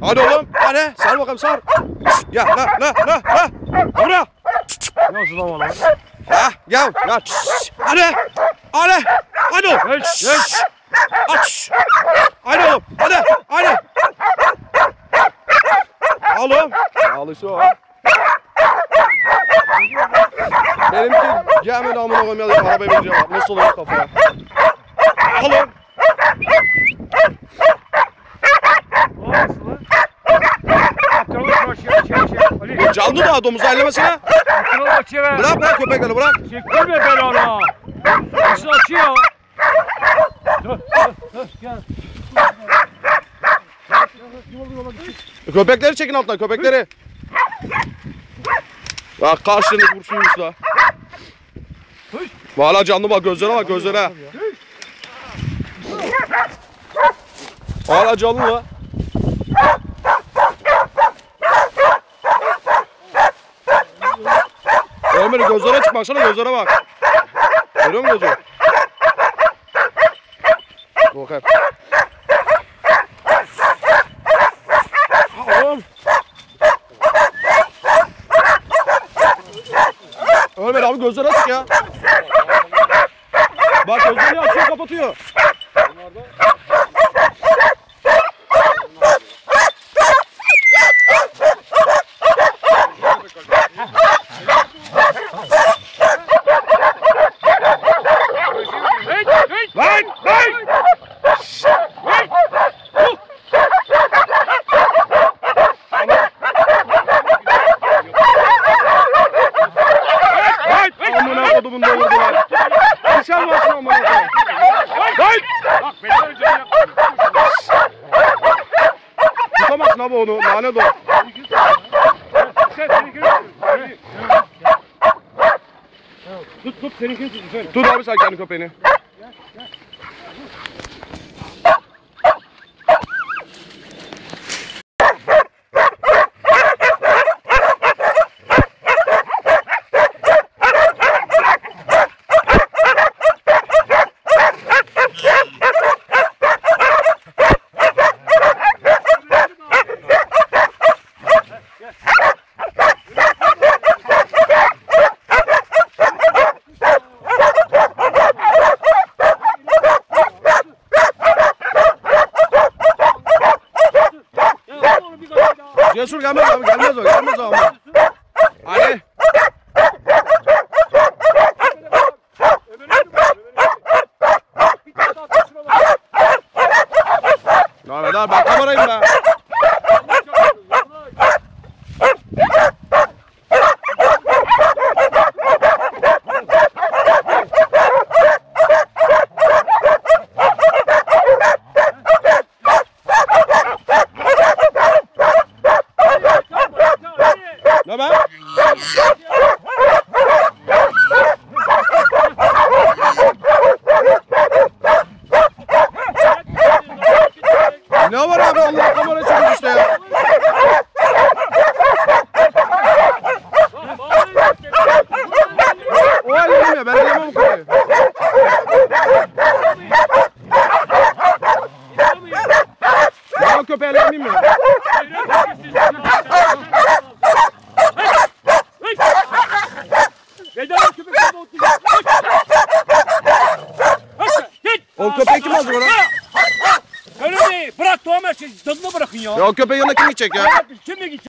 Hadi oğlum. Hadi. Sar bakalım sar. Gel la la la la. Buraya. Nasıl lan lan? Ha gel. Gel. Hadi. Hadi. Hadi oğlum. Geç geç. Aç. Hadi oğlum. Hadi. Hadi. Oğlum. İşte o. Benimki gelmedi amına koyayım ya. Arabaya bineceğim. Nasıl oluyor kafaya? Oğlum. Nasıl lan? Akıllı başı ya şey şey. Ali. Canlı da ellemesine. Akıllı başı ver. Bırak bırak köpekleri bırak. Çektirme belanı. Nasıl açıyor? Dur dur dur gel. Köpekleri çekin alttan köpekleri. Bak karşını vursunmuş da. Hala canlı bak gözlere bak gözlere. Hala canlı la. Ömer gözlere çık baksana gözlere bak. Görüyor musun gözü? Bakayım. Oğlum. Ömer abi gözleri açık ya. Bak gözlerini açıyor kapatıyor. Hey hey. Lan lan! Amına kodumun da vurdu lan. Dışarı basın amına koyayım. Lan! Bak beni önce. Tutamazsın abi onu. Lanet o. Sen seninkini tut. Tut tut seninkini tut. Tut abi sen kendi köpeğini. Cesur gelmez abi gelmez o gelmez o ama. Hadi. Ahmet abi ben kamerayım be. Ne var abi Allah kamera çekiyor işte ya. O ellemem ya ben ellemem kamerayı. O köpeği ellemeyeyim mi? Ya. Ya o köpeğin yanına kim gidecek ya? Bırak